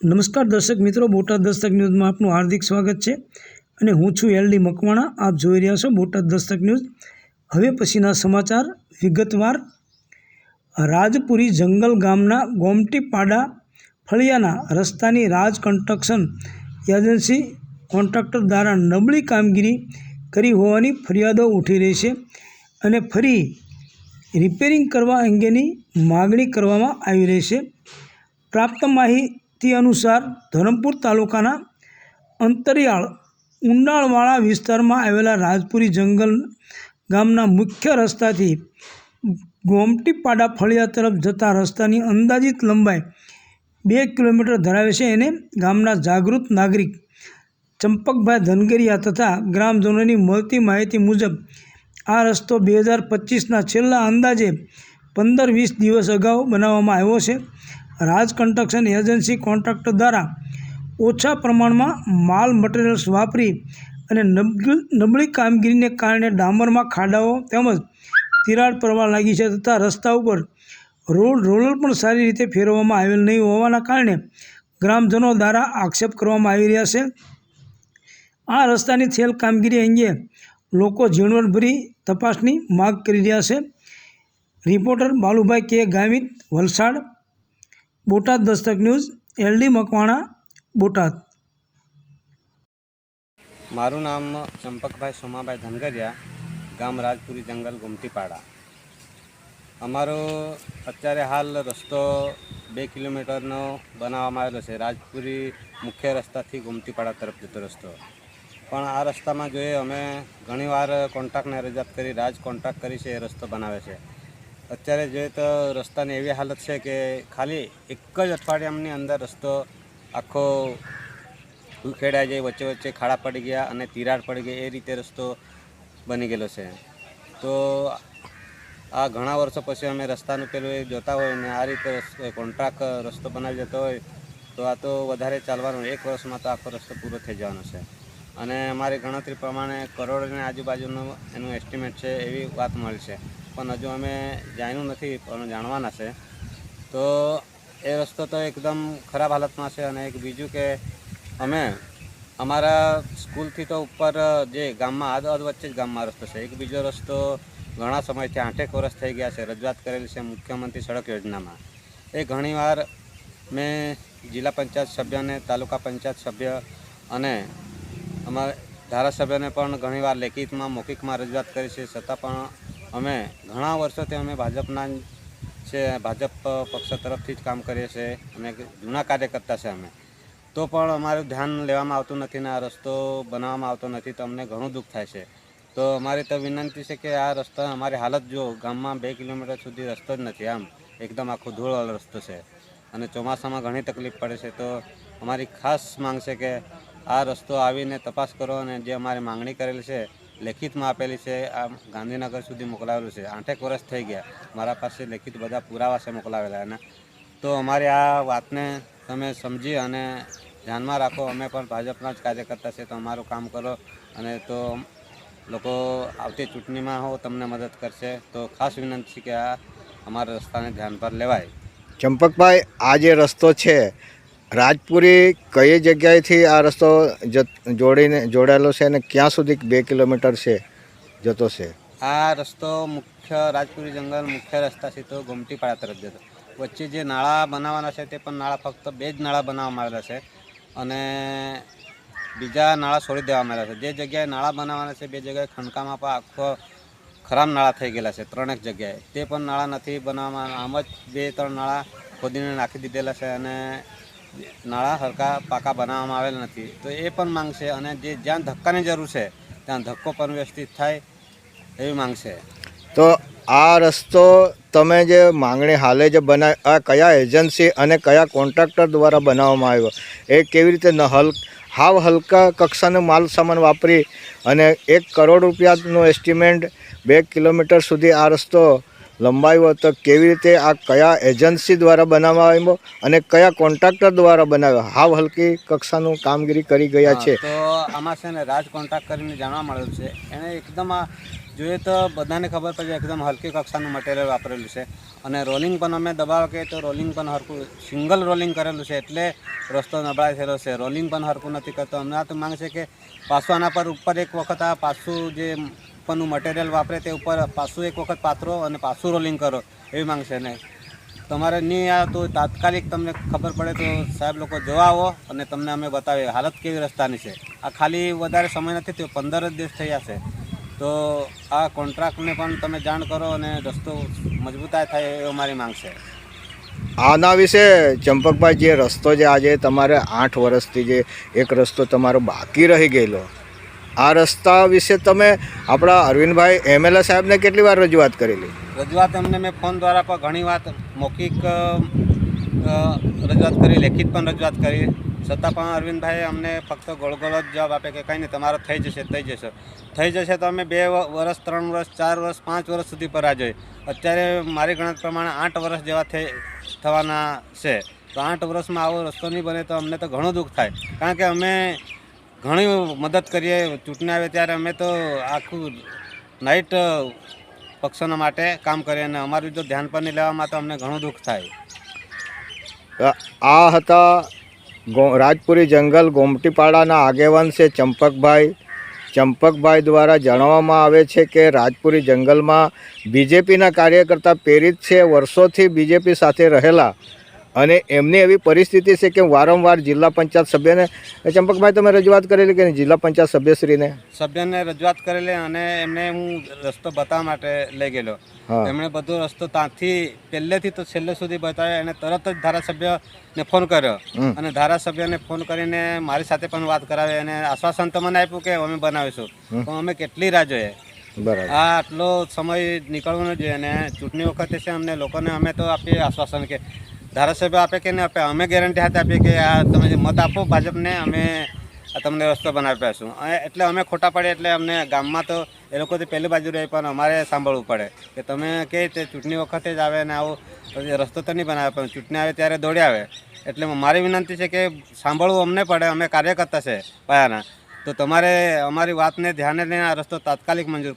નમસ્કાર દર્શક મિત્રો, બોટાદ દસ્તક ન્યૂઝમાં આપનું હાર્દિક સ્વાગત છે અને હું છું એલડી મકવાણા. આપ જોઈ રહ્યા છો બોટાદ દસ્તક ન્યૂઝ. હવે પછીના સમાચાર. વિગતવાર. રાજપુરી જંગલ ગામના ગોમટીપાડા ફળિયાના રસ્તાની રાજ કન્સ્ટ્રક્શન એજન્સી કોન્ટ્રાક્ટર દ્વારા નબળી કામગીરી કરી હોવાની ફરિયાદો ઉઠી રહી છે અને ફરી રિપેરિંગ કરવા અંગેની માગણી કરવામાં આવી રહી છે. પ્રાપ્ત માહિતી અનુસાર ધરમપુર તાલુકાના અંતરિયાળ ઊંડાણવાળા વિસ્તારમાં આવેલા રાજપુરી જંગલ ગામના મુખ્ય રસ્તાથી ગોમટીપાડા ફળિયા તરફ જતા રસ્તાની અંદાજિત લંબાઈ બે કિલોમીટર ધરાવે છે એને ગામના જાગૃત નાગરિક ચંપકભાઈ ધનગરિયા તથા ગ્રામજનોની મળતી માહિતી મુજબ, આ રસ્તો બે હજાર પચીસના છેલ્લા અંદાજે પંદર વીસ દિવસ અગાઉ બનાવવામાં આવ્યો છે. રાજ કન્સ્ટ્રક્શન એજન્સી કોન્ટ્રાક્ટર દ્વારા ઓછા પ્રમાણમાં માલ મટીરિયલ્સ વાપરી અને નબ- નબળી કામગીરીને કારણે ડામરમાં ખાડાઓ તેમજ તિરાડ પડવા લાગી છે તથા રસ્તા ઉપર રોડ, રોલર પણ સારી રીતે ફેરવવામાં આવેલ નહીં હોવાના કારણે ગ્રામજનો દ્વારા આક્ષેપ કરવામાં આવી રહ્યા છે. આ રસ્તાની થયેલ કામગીરી અંગે લોકો ઝીણવટભરી તપાસની માગ કરી રહ્યા છે. Reporter Balubhai K. Gamit Valsad Botad Dastak news L D Makwana, Botad. મારું નામ ચંપકભાઈ સોમાભાઈ ધનગરિયા, ગામ રાજપુરી જંગલ, ગુમતીપાડા. અમારો અત્યારે હાલ રસ્તો બે કિલોમીટરનો બનાવવામાં આવેલો છે. રાજપુરી મુખ્ય રસ્તાથી ગુમતીપાડા તરફ જતો રસ્તો. પણ આ રસ્તામાં જોઈએ, અમે ઘણીવાર કોન્ટ્રાક્ટને રજૂઆત કરી, રાજ કોન્ટ્રાક્ટ કરી છે, એ રસ્તો બનાવે છે. અત્યારે જોઈએ તો રસ્તાની એવી હાલત છે કે ખાલી એક જ અઠવાડિયાની અંદર રસ્તો આખો ઉખેડાઈ જાય, વચ્ચે વચ્ચે ખાડા પડી ગયા અને તિરાડ પડી ગઈ. એ રીતે રસ્તો બની ગયેલો છે. તો આ ઘણા વર્ષો પછી અમે રસ્તાનું પેલું એ જોતા હોય ને આ રીતે કોન્ટ્રાક્ટ રસ્તો બનાવી જતો હોય, તો આ તો વધારે ચાલવાનું એક વર્ષમાં તો આખો રસ્તો પૂરો થઈ જવાનો છે. અને અમારી ગણતરી પ્રમાણે કરોડની આજુબાજુનું એનું એસ્ટિમેટ છે એવી વાત મળી છે. પણ હજુ અમે જાણ્યું નથી, પણ જાણવાના છે. તો એ રસ્તો તો એકદમ ખરાબ હાલતમાં છે અને એક બીજું કે અમે અમારા સ્કૂલથી તો ઉપર જે ગામમાં, આદ અધ વચ્ચે જ ગામમાં રસ્તો છે. એક બીજો રસ્તો ઘણા સમયથી આઠેક વર્ષ થઈ ગયા છે. રજૂઆત કરેલી છે મુખ્યમંત્રી સડક યોજનામાં. એ ઘણીવાર મેં જિલ્લા પંચાયત સભ્યને તાલુકા પંચાયત સભ્ય અને અમારા ધારાસભ્યને પણ ઘણીવાર લેખિતમાં, મૌખિકમાં રજૂઆત કરી છે. છતાં પણ અમે ઘણા વર્ષોથી અમે ભાજપના છે, ભાજપ પક્ષ તરફથી જ કામ કરીએ છીએ, અમે જૂના કાર્યકર્તા છે અમે. તો પણ અમારું ધ્યાન લેવામાં આવતું નથી ને આ રસ્તો બનાવવામાં આવતો નથી તો અમને ઘણું દુઃખ થાય છે. તો અમારી તો વિનંતી છે કે આ રસ્તા, અમારી હાલત જો ગામમાં બે કિલોમીટર સુધી રસ્તો જ નથી આમ, એકદમ આખો ધૂળવાળો રસ્તો છે. અને ચોમાસામાં ઘણી તકલીફ પડે છે તો અમારી ખાસ માંગ છે કે આ રસ્તો આવીને તપાસ કરો અને જે અમારી માંગણી કરેલી છે લેખિતમાં આપેલી છે, આ ગાંધીનગર સુધી મોકલાવેલું છે. આઠેક વર્ષ થઈ ગયા. મારા પાસે લેખિત બધા પુરાવા છે મોકલાવેલા એના. તો અમારી આ વાતને તમે સમજી અને ધ્યાનમાં રાખો. અમે પણ ભાજપના જ કાર્યકર્તા છે, તો અમારું કામ કરો અને તો લોકો આવતી ચૂંટણીમાં હો તમને મદદ કરશે. તો ખાસ વિનંતી છે કે આ અમારા રસ્તાને ધ્યાન પર લેવાય. ચંપકભાઈ, આ જે રસ્તો છે રાજપુરી કઈ જગ્યાએથી આ રસ્તો જોડીને, જોડાયેલો છે અને ક્યાં સુધી બે કિલોમીટર છે, જતો છે? આ રસ્તો મુખ્ય રાજપુરી જંગલ મુખ્ય રસ્તાથી તો ગોમતીપાડા તરફ જતો. વચ્ચે જે નાળા બનાવવાના છે તે પણ નાળા ફક્ત બે જ નાળા બનાવવામાં આવેલા છે અને બીજા નાળા છોડી દેવામાં આવેલા છે. જે જગ્યાએ નાળા બનાવવાના છે, બે જગ્યાએ ખંડકામાં પણ આખો ખરાબ નાળા થઈ ગયેલા છે, ત્રણેક જગ્યાએ. તે પણ નાળા નથી બનાવવામાં, આમ જ બે, ત્રણ નાળા ખોદીને નાખી દીધેલા છે અને નાળા સરખા પાકા બનાવવામાં આવેલ નથી. તો એ પણ માંગશે અને જે જ્યાં ધક્કાની જરૂર છે, ત્યાં ધક્કો પણ વ્યવસ્થિત થાય એવી માંગ છે તો આ રસ્તો તમે જે માંગણી હાલે જે બનાવી આ કયા એજન્સી અને કયા કોન્ટ્રાક્ટર દ્વારા બનાવવામાં આવ્યો? એ કેવી રીતે ન હલ, હાવ હલકા કક્ષાનો માલ સામાન વાપરી અને એક કરોડ રૂપિયાનો એસ્ટિમેટ બે કિલોમીટર સુધી આ રસ્તો લંબાવ્યો તો કેવી રીતે આ કયા એજન્સી દ્વારા બનાવવામાં આવ્યો અને કયા કોન્ટ્રાક્ટર દ્વારા બનાવ્યો? હાવ હલકી કક્ષાનું કામગીરી કરી ગયા છે. તો આમાં છે ને રાજ કોન્ટ્રાક્ટ કરીને જાણવા મળેલું છે. એણે એકદમ આ જોઈએ તો બધાને ખબર પડે એકદમ હલકી કક્ષાનું મટીરિયલ વાપરેલું છે. અને રોલિંગ પણ અમે દબાવ કહીએ તો રોલિંગ પણ હરકું સિંગલ રોલિંગ કરેલું છે એટલે રસ્તો નબળાઈ થયેલો છે. રોલિંગ પણ હરકું નથી કરતો. અમને આ તો માંગ છે કે પાછું આના પર ઉપર એક વખત આ પાછું જે ઉપરનું મટીરિયલ વાપરે તે ઉપર પાછું એક વખત પાથરો અને પાછું રોલિંગ કરો એવી માંગ છે ને. તમારે નહીં આ તો તાત્કાલિક તમને ખબર પડે તો સાહેબ લોકો જોવા આવો અને તમને અમે બતાવીએ. હાલત કેવી રસ્તાની છે? આ ખાલી વધારે સમય નથી થયો પંદર જ દિવસ થયા છે. તો આ કોન્ટ્રાક્ટને પણ તમે જાણ કરો અને રસ્તો મજબૂતાઈ થાય એવો મારી માંગ છે. આના વિશે ચંપકભાઈ, જે રસ્તો જે આજે તમારે આઠ વર્ષથી જે એક રસ્તો તમારો બાકી રહી ગયેલો આ રસ્તા વિશે તમે આપણા અરવિંદભાઈ એમએલએ સાહેબને કેટલી વાર રજૂઆત કરેલી? રજૂઆત એમને મેં ફોન દ્વારા પણ ઘણી વાત મૌખિક રજૂઆત કરી, લેખિત પણ રજૂઆત કરી. છતાં પણ અરવિંદભાઈ અમને ફક્ત ગોળ ગોળ જ જવાબ આપે કે કંઈ નહીં, તમારો થઈ જશે થઈ જશે. થઈ જશે તો અમે બે વર્ષ, ત્રણ વર્ષ, ચાર વર્ષ, પાંચ વર્ષ સુધી પર આ જોઈએ અત્યારે મારી ગણત પ્રમાણે આઠ વર્ષ જેવા થઈ થવાના છે. તો આઠ વર્ષમાં આવો રસ્તો નહીં બને તો અમને તો ઘણું દુઃખ થાય. કારણ કે અમે ઘણી મદદ કરીએ, ચૂંટણી આવે ત્યારે અમે તો આખું નાઇટ પક્ષોના માટે કામ કરીએ અને અમારું જો ધ્યાન પર નહીં લેવામાં તો અમને ઘણું દુઃખ થાય. આ હતા રાજપુરી જંગલ ગોમટીપાડાના આગેવાન છે ચંપકભાઈ. ચંપકભાઈ દ્વારા જણાવવામાં આવે છે કે રાજપુરી જંગલમાં બીજેપીના કાર્યકર્તા પ્રેરિત છે, વર્ષોથી બીજેપી સાથે રહેલા. અને એમની એવી પરિસ્થિતિ છે કે વારંવાર જિલ્લા પંચાયત સભ્યને ચંપકભાઈ તમે રજૂઆત કરેલી કે જિલ્લા પંચાયત સભ્યશ્રીને? સભ્યને રજૂઆત કરેલી અને એમને હું રસ્તો બતાવવા માટે લઈ ગયેલો. એમણે બધો રસ્તો ત્યાંથી પહેલેથી તો છેલ્લે સુધી બતાવ્યો અને તરત જ ધારાસભ્યને ફોન કર્યો. અને ધારાસભ્યને ફોન કરીને મારી સાથે પણ વાત કરાવી અને આશ્વાસન તો મને આપ્યું કે અમે બનાવીશું. પણ અમે કેટલી રાહ જોઈએ? આ આટલો સમય નીકળવાનો જોઈએ અને ચૂંટણી વખતે છે અમને લોકોને અમે તો આપીએ આશ્વાસન કે ધારાસભ્ય આપે કે નહીં આપે? અમે ગેરંટી હાથે આપીએ કે આ તમે જે મત આપો ભાજપને, અમે તમને રસ્તો બનાવી આપીશું એટલે અમે ખોટા પડે એટલે અમને ગામમાં તો એ લોકોથી પહેલી બાજુ રહે, પણ અમારે સાંભળવું પડે કે તમે કે તે ચૂંટણી વખતે જ આવે ને આવું રસ્તો તો નહીં બનાવે, પણ ચૂંટણી આવે ત્યારે દોડી આવે. એટલે મારી વિનંતી છે કે સાંભળવું અમને પડે, અમે કાર્યકર્તા છે પાયાના. તો તમારે અમારી વાતને ધ્યાને લઈને આ રસ્તો તાત્કાલિક મંજૂર